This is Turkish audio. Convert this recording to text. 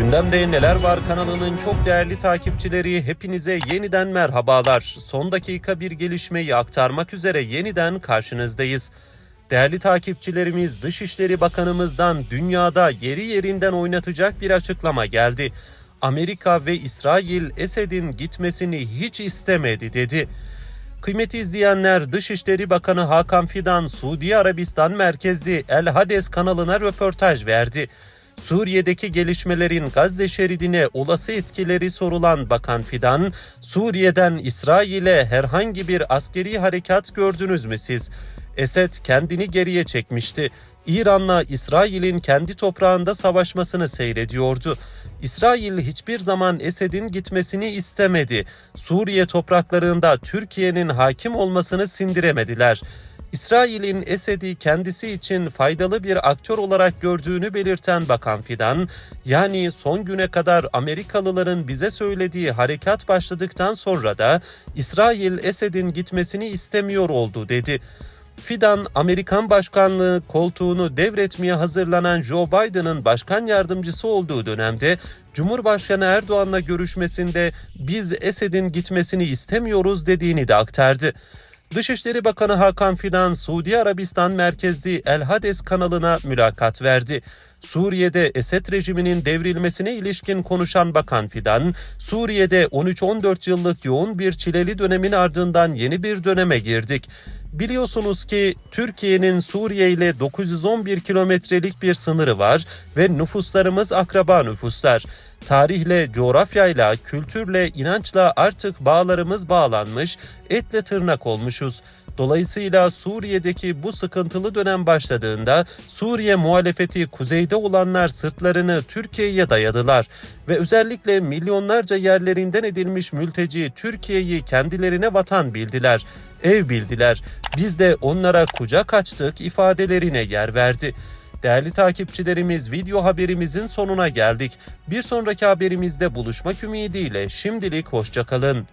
Gündemde Neler Var kanalının çok değerli takipçileri hepinize yeniden merhabalar. Son dakika bir gelişmeyi aktarmak üzere yeniden karşınızdayız. Değerli takipçilerimiz Dışişleri Bakanımızdan dünyada yeri yerinden oynatacak bir açıklama geldi. Amerika ve İsrail Esed'in gitmesini hiç istemedi dedi. Kıymeti izleyenler Dışişleri Bakanı Hakan Fidan Suudi Arabistan merkezli El Hades kanalına röportaj verdi. Suriye'deki gelişmelerin Gazze şeridine olası etkileri sorulan Bakan Fidan, Suriye'den İsrail'e herhangi bir askeri harekat gördünüz mü siz? Esed kendini geriye çekmişti. İran'la İsrail'in kendi toprağında savaşmasını seyrediyordu. İsrail hiçbir zaman Esed'in gitmesini istemedi. Suriye topraklarında Türkiye'nin hakim olmasını sindiremediler. İsrail'in Esed'i kendisi için faydalı bir aktör olarak gördüğünü belirten Bakan Fidan, yani son güne kadar Amerikalıların bize söylediği harekat başladıktan sonra da İsrail Esed'in gitmesini istemiyor oldu dedi. Fidan, Amerikan başkanlığı koltuğunu devretmeye hazırlanan Joe Biden'ın başkan yardımcısı olduğu dönemde Cumhurbaşkanı Erdoğan'la görüşmesinde biz Esed'in gitmesini istemiyoruz dediğini de aktardı. Dışişleri Bakanı Hakan Fidan, Suudi Arabistan merkezli El Hades kanalına mülakat verdi. Suriye'de Esed rejiminin devrilmesine ilişkin konuşan Bakan Fidan, Suriye'de 13-14 yıllık yoğun bir çileli dönemin ardından yeni bir döneme girdik. Biliyorsunuz ki Türkiye'nin Suriye ile 911 kilometrelik bir sınırı var ve nüfuslarımız akraba nüfuslar. Tarihle, coğrafyayla, kültürle, inançla artık bağlarımız bağlanmış, etle tırnak olmuşuz. Dolayısıyla Suriye'deki bu sıkıntılı dönem başladığında Suriye muhalefeti kuzeyde olanlar sırtlarını Türkiye'ye dayadılar ve özellikle milyonlarca yerlerinden edilmiş mülteci Türkiye'yi kendilerine vatan bildiler, ev bildiler. Biz de onlara kucak açtık ifadelerine yer verdi. Değerli takipçilerimiz video haberimizin sonuna geldik. Bir sonraki haberimizde buluşmak ümidiyle şimdilik hoşçakalın.